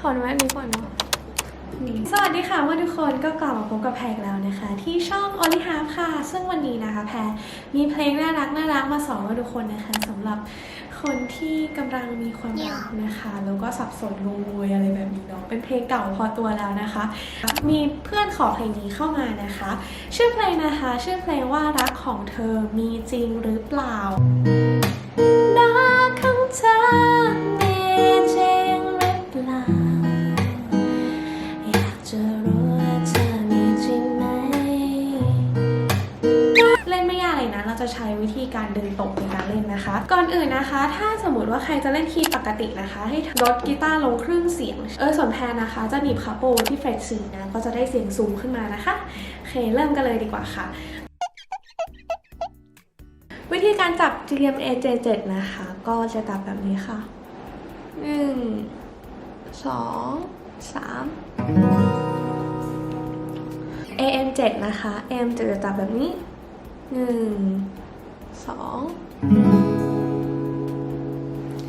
ถอนไว้อันนี้ก่อนเนาะสวัสดีค่ะเมื่อทุกคนก็กลับมาพบกับแพรอีกแล้วนะคะ ที่ช่อง o l i h a r ค่ะ ซึ่งวันนี้นะคะแพรมีเพลงน่ารักน่ารักมาสอนว่าทุกคนนะคะสำหรับคนที่กำลังมีความรักนะคะ แล้วก็สับสนงงงวยอะไรแบบนี้เนาะเป็นเพลงเก่าพอตัวแล้วนะคะ มีเพื่อนขอเพลงนี้เข้ามานะคะ ชื่อเพลงนะคะ ชื่อเพลงว่ารักของเธอมีจริงหรือเปล่ารักของเธอมีจริงหรือเปล่า จะใช้วิธีการดึงตกในการเล่นนะคะ ก่อนอื่นนะคะ ถ้าสมมติว่าใครจะเล่นคีย์ปกตินะคะ ให้ลดกีตาร์ลงครึ่งเสียง เออส่วนแพรนะคะ จะหนีบคาโปที่เฟรตสีนะก็จะได้เสียงสูงขึ้นมานะคะโอเคเริ่มกันเลยดีกว่าค่ะวิธีการจับ GMA J7 นะคะ ก็จะจับแบบนี้ค่ะหนึ่งสองสาม AM7 นะคะ AM7 จะจับแบบนี้ หนึ่งสอง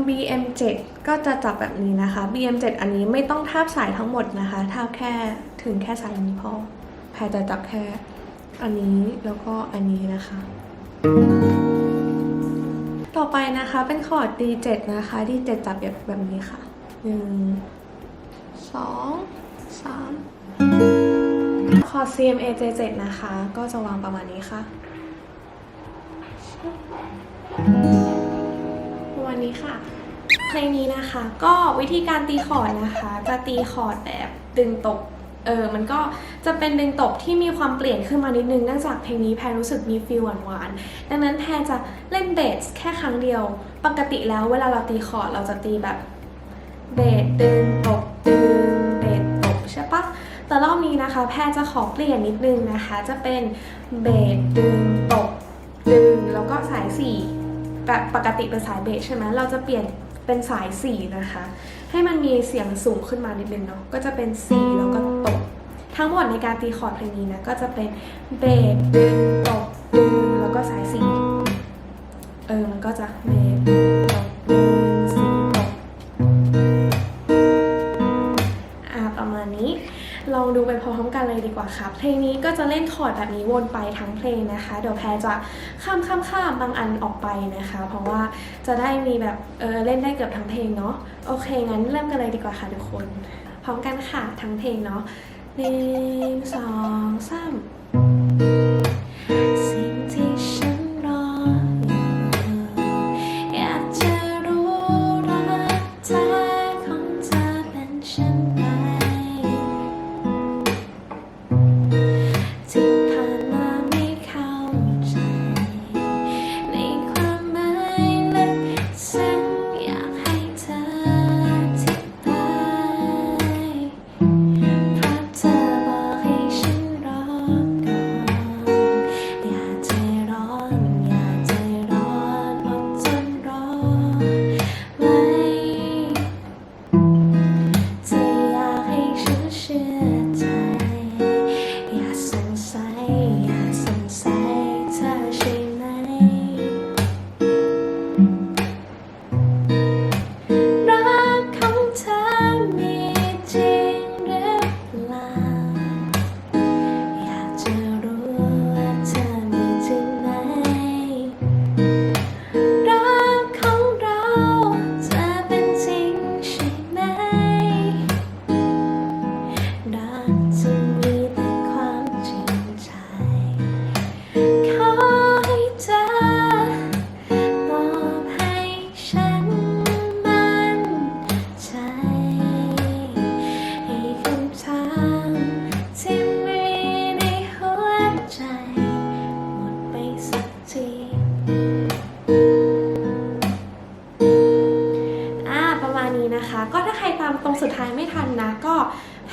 BM7 ก็จะจับแบบนี้นะคะ BM7 อันนี้ไม่ต้องทาบสายทั้งหมดนะคะทาบแค่ถึงแค่สายนี้พอแพรจะจับแค่อันนี้แล้วก็อันนี้นะคะ ต่อไปนะคะเป็นคอร์ด D7 นะคะ D7 จับแบบแบบนี้ค่ะหนึ่งสองสามคอร์ด CMA J7 นะคะ ก็จะวางประมาณนี้ค่ะ ประมาณนี้ค่ะ เพลงนี้นะคะ ก็วิธีการตีคอร์ดนะคะ จะตีคอร์ดแบบดึงตกเออ มันก็จะเป็นดึงตกที่มีความเปลี่ยนขึ้นมานิดนึงเนื่องจากเพลงนี้แพรรู้สึกมีฟีลหวานๆ ดังนั้นแพรจะเล่นเบสแค่ครั้งเดียว ปกติแล้วเวลาเราตีคอร์ดเราจะตีแบบเบสดึงตกดึงเบสตกใช่ปะแต่รอบนี้นะคะ แพรจะขอเปลี่ยนนิดนึงนะคะ จะเป็นเบสดึงาย 4 แบบปกติเป็นสายเบสใช่ไหมเราจะเปลี่ยนเป็นสายสี่นะคะ ให้มันมีเสียงสูงขึ้นมานิดนึงเนาะก็จะเป็นสี่แล้วก็ตก ทั้งหมดในการตีคอร์ดเพลงนี้นะ ก็จะเป็นเบสดึงตกดึงแล้วก็สายสี่เออ มันก็จะเบส เลยดีกว่าค่ะ เพลงนี้ก็จะเล่นคอร์ดแบบนี้วนไปทั้งเพลงนะคะ เดี๋ยวแพรจะข้ามข้ามข้ามบางอันออกไปนะคะ เพราะว่าจะได้มีแบบเออเล่นได้เกือบทั้งเพลงเนาะ โอเคงั้นเริ่มกันเลยดีกว่าค่ะทุกคน พร้อมกันค่ะทั้งเพลงเนาะหนึ่งสองสาม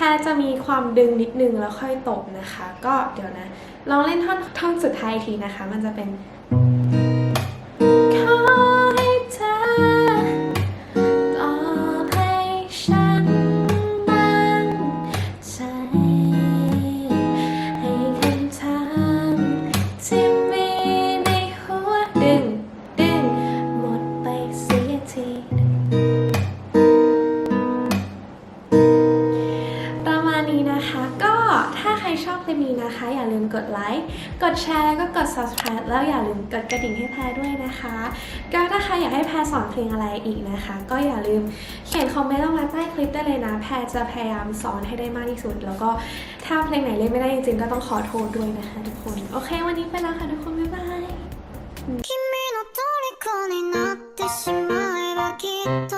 แพรจะมีความดึงนิดนึงแล้วค่อยตบนะคะ ก็เดี๋ยวนะลองเล่นท่อนท่อนสุดท้ายทีนะคะ มันจะเป็น กดไลค์ กดแชร์แล้วก็กด subscribe แล้วอย่าลืมกดกระดิ่งให้แพรด้วยนะคะ ก็ถ้าใครอยากให้แพรสอนเพลงอะไรอีกนะคะ ก็อย่าลืมเขียนคอมเมนต์ลงมาใต้คลิปได้เลยนะ แพรจะพยายามสอนให้ได้มากที่สุด แล้วก็ถ้าเพลงไหนเล่นไม่ได้จริงๆ ก็ต้องขอโทษด้วยนะคะทุกคน โอเค วันนี้ไปแล้วค่ะทุกคน บ๊ายบาย 君の虜になってしまえばきっと